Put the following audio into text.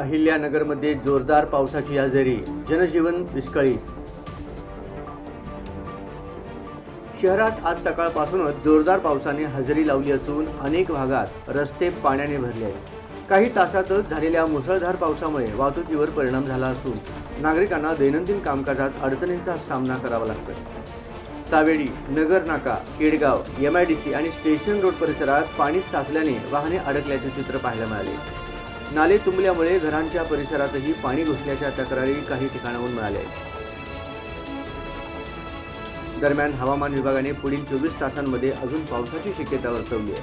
अहिल्यानगरमध्ये जोरदार पावसाची हजेरी जनजीवन विस्कळीत. शहरात आज सकाळपासूनच जोरदार पावसाने हजेरी लावली असून अनेक भागात रस्ते पाण्याने भरले आहेत. काही तासातच झालेल्या मुसळधार पावसामुळे वाहतुकीवर परिणाम झाला असून नागरिकांना दैनंदिन कामकाजात अडचणींचा सामना करावा लागतो सावेडी नगर नाका Kedgaon M I D C आणि स्टेशन रोड परिसरात पाणी साचल्याने वाहने अडकल्याचे चित्र पाहायला मिळाले. नाले तुंबल्यामुळे घरांच्या परिसरातही पाणी घुसल्याच्या तक्रारी काही ठिकाणाहून मिळाल्या. आहेत दरम्यान हवामान विभागाने पुढील चोवीस तासांमध्ये अजून पावसाची शक्यता वर्तवली आहे.